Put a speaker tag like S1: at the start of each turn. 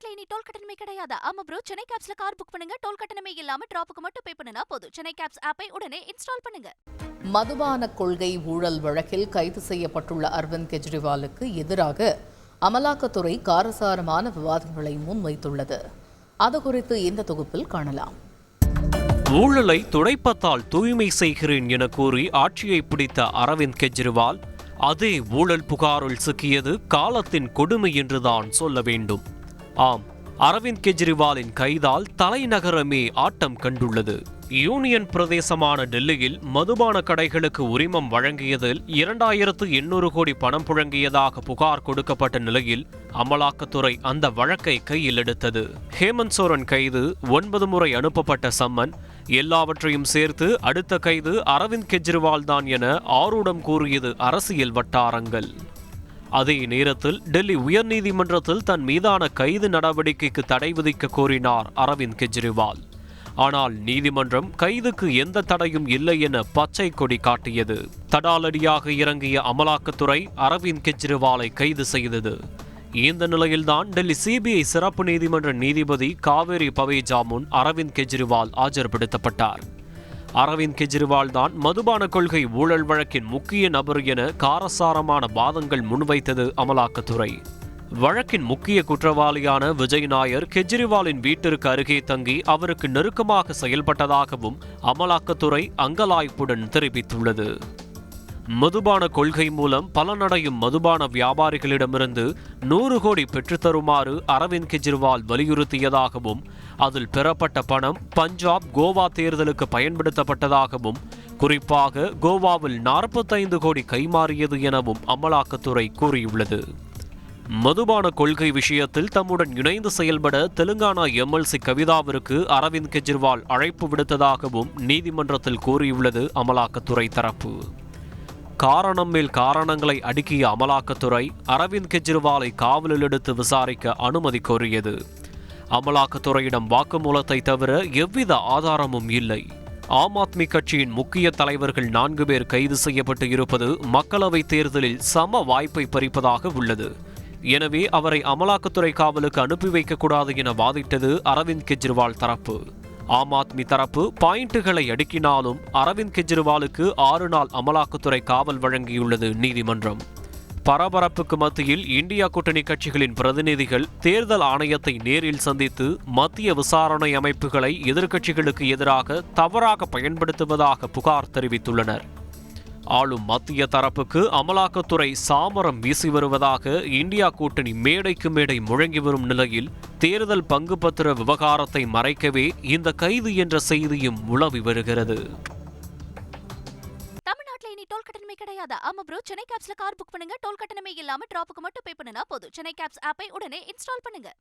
S1: தமிழ்நாட்டுல இனி டோல் கட்டணமே கிடையாது. ஆமா ப்ரோ சென்னை கேப்ஸ்ல கார் புக் பண்ணுங்க. டோல் கட்டணமே இல்லாம டிராப்புக்கு மட்டும் பே பண்ணுனா போதும். சென்னை கேப்ஸ் ஆப்பை உடனே இன்ஸ்டால் பண்ணுங்க.
S2: மதுபான கொள்கை ஊழல் வழக்கில் கைது செய்யப்பட்டுள்ள அரவிந்த் கெஜ்ரிவாலுக்கு எதிராக அமலாக்கத்துறை காரசாரமான விவாதங்களை முன்வைத்துள்ளது. அது குறித்து இந்த தொகுப்பில் காணலாம்.
S3: ஊழலை துடைப்பத்தால் தூய்மை செய்கிறேன் என கூறி ஆட்சியை பிடித்த அரவிந்த் கெஜ்ரிவால் அதே ஊழல் புகாரில் சிக்கியது காலத்தின் கொடுமை என்றுதான் சொல்ல வேண்டும். ஆம் அரவிந்த் கெஜ்ரிவாலின் கைதால் தலைநகரமே ஆட்டம் கண்டுள்ளது. யூனியன் பிரதேசமான டெல்லியில் மதுபான கடைகளுக்கு உரிமம் வழங்கியதில் இரண்டாயிரத்து எண்ணூறு கோடி பணம் புழங்கியதாக புகார் கொடுக்கப்பட்ட நிலையில் அமலாக்கத்துறை அந்த வழக்கை கையில் எடுத்தது. ஹேமந்த் சோரன் கைது ஒன்பது முறை அனுப்பப்பட்ட சம்மன் எல்லாவற்றையும் சேர்த்து அடுத்த கைது அரவிந்த் கெஜ்ரிவால் தான் என ஆரூடம் கூறியது அரசியல் வட்டாரங்கள். அதே நேரத்தில் டெல்லி உயர்நீதிமன்றத்தில் தன் மீதான கைது நடவடிக்கைக்கு தடை விதிக்க கோரினார் அரவிந்த் கெஜ்ரிவால். ஆனால் நீதிமன்றம் கைதுக்கு எந்த தடையும் இல்லை என பச்சை கொடி காட்டியது. தடாலடியாக இறங்கிய அமலாக்கத்துறை அரவிந்த் கெஜ்ரிவாலை கைது செய்தது. இந்த நிலையில்தான் டெல்லி சிபிஐ சிறப்பு நீதிமன்ற நீதிபதி காவேரி பவேஜா முன் அரவிந்த் கெஜ்ரிவால் ஆஜர்படுத்தப்பட்டார். அரவிந்த் கெஜ்ரிவால் தான் மதுபான கொள்கை ஊழல் வழக்கின் முக்கிய நபர் என காரசாரமான வாதங்கள் முன்வைத்தது அமலாக்கத்துறை. வழக்கின் முக்கிய குற்றவாளியான விஜய் நாயர் கெஜ்ரிவாலின் வீட்டிற்கு அருகே தங்கி அவருக்கு நெருக்கமாக செயல்பட்டதாகவும் அமலாக்கத்துறை அங்கலாய்ப்புடன் தெரிவித்துள்ளது. மதுபான கொள்கை மூலம் பலனடையும் மதுபான வியாபாரிகளிடமிருந்து நூறு கோடி பெற்றுத்தருமாறு அரவிந்த் கெஜ்ரிவால் வலியுறுத்தியதாகவும் அதில் பெறப்பட்ட பணம் பஞ்சாப் கோவா தேர்தலுக்கு பயன்படுத்தப்பட்டதாகவும் குறிப்பாக கோவாவில் நாற்பத்தைந்து கோடி கைமாறியது எனவும் அமலாக்கத்துறை கூறியுள்ளது. மதுபான கொள்கை விஷயத்தில் தம்முடன் இணைந்து செயல்பட தெலுங்கானா எம்எல்சி கவிதாவிற்கு அரவிந்த் கெஜ்ரிவால் அழைப்பு விடுத்ததாகவும் நீதிமன்றத்தில் கூறியுள்ளது அமலாக்கத்துறை தரப்பு. காரணம் மேல் காரணங்களை அடுக்கிய அமலாக்கத்துறை அரவிந்த் கெஜ்ரிவாலை காவலில் எடுத்து விசாரிக்க அனுமதி கோரியது. அமலாக்கத்துறையிடம் வாக்குமூலத்தை தவிர எவ்வித ஆதாரமும் இல்லை. ஆம் ஆத்மி கட்சியின் முக்கிய தலைவர்கள் நான்கு பேர் கைது செய்யப்பட்டு இருப்பது மக்களவைத் தேர்தலில் சம வாய்ப்பை பறிப்பதாக உள்ளது. எனவே அவரை அமலாக்கத்துறை காவலுக்கு அனுப்பி வைக்கக்கூடாது என வாதிட்டது அரவிந்த் கெஜ்ரிவால் தரப்பு. ஆம் ஆத்மி தரப்பு பாயிண்டுகளை அடுக்கினாலும் அரவிந்த் கெஜ்ரிவாலுக்கு ஆறு நாள் அமலாக்கத்துறை காவல் வழங்கியுள்ளது நீதிமன்றம். பரபரப்புக்கு மத்தியில் இந்தியா கூட்டணி கட்சிகளின் பிரதிநிதிகள் தேர்தல் ஆணையத்தை நேரில் சந்தித்து மத்திய விசாரணை அமைப்புகளை எதிர்க்கட்சிகளுக்கு எதிராக தவறாக பயன்படுத்துவதாக புகார் தெரிவித்துள்ளனர். ஆளும் மத்திய தரப்புக்கு அமலாக்கத்துறை சாமரம் வீசி வருவதாக இந்தியா கூட்டணி மேடைக்கு மேடை முழங்கி வரும் நிலையில் தேர்தல் பங்கு பத்திர விவகாரத்தை மறைக்கவே இந்த கைது என்ற செய்தியும் உளவி வருகிறது.
S1: தமிழ்நாட்டுல இனி டோல் கட்டணமே கிடையாது. ஆமா ப்ரோ சென்னை கேப்ஸ்ல கார் புக் பண்ணுங்க. டோல் கட்டணமே இல்லாம டிராப்புக்கு மட்டும் பே பண்ணுனா போதும். சென்னை கேப்ஸ் ஆப்பை உடனே இன்ஸ்டால் பண்ணுங்க.